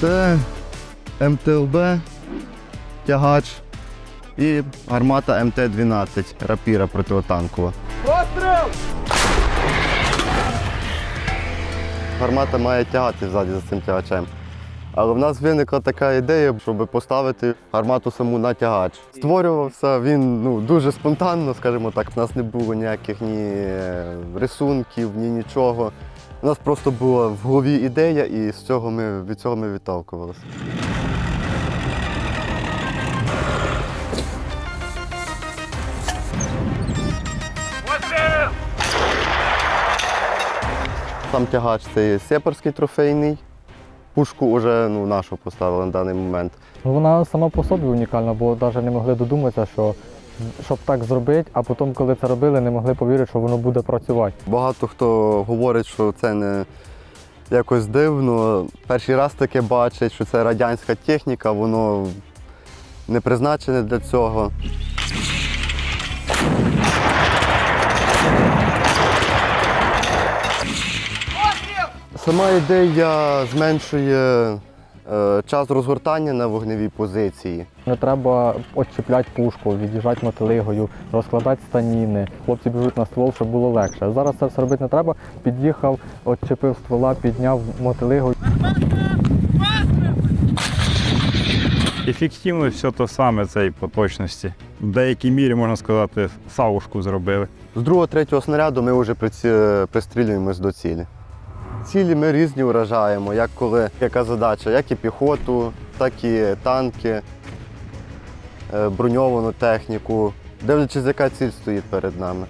Це МТЛБ, тягач і гармата МТ-12, рапіра протитанкова. Постріл! Гармата має тягати ззаді за цим тягачем. Але в нас виникла така ідея, щоб поставити гармату саму на тягач. Створювався він ну, дуже спонтанно, скажімо так. У нас не було ніяких ні рисунків, ні нічого. У нас просто була в голові ідея, і з цього ми, від цього ми відталкувалися. Сам тягач це є сепарський трофейний. Пушку вже ну, нашу поставили на даний момент. Ну, вона сама по собі унікальна, бо навіть не могли додуматися, що щоб так зробити, а потім, коли це робили, не могли повірити, що воно буде працювати. Багато хто говорить, що це не якось дивно. Перший раз таке бачить, що це радянська техніка, воно не призначене для цього. Сама ідея зменшує е, час розгортання на вогневій позиції. Не треба відчіпляти пушку, від'їжджати мотилигою, розкладати станіни. Хлопці біжуть на ствол, щоб було легше. Зараз це все робити не треба. Під'їхав, відчепив ствола, підняв мотилигу. Ефективно все те саме це і по точності. В деякій мірі, можна сказати, савушку зробили. З другого, третього снаряду ми вже приці- пристрілюємось до цілі. Цілі ми різні вражаємо, як коли яка задача, як і піхоту, так і танки, е, броньовану техніку, дивлячись, яка ціль стоїть перед нами.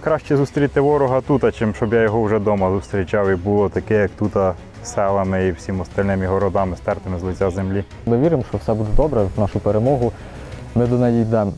Краще зустріти ворога тут, чим щоб я його вже вдома зустрічав і було таке, як тут селами і всім остальними городами стертими з лиця землі. Ми віримо, що все буде добре в нашу перемогу. Ми до неї йдемо.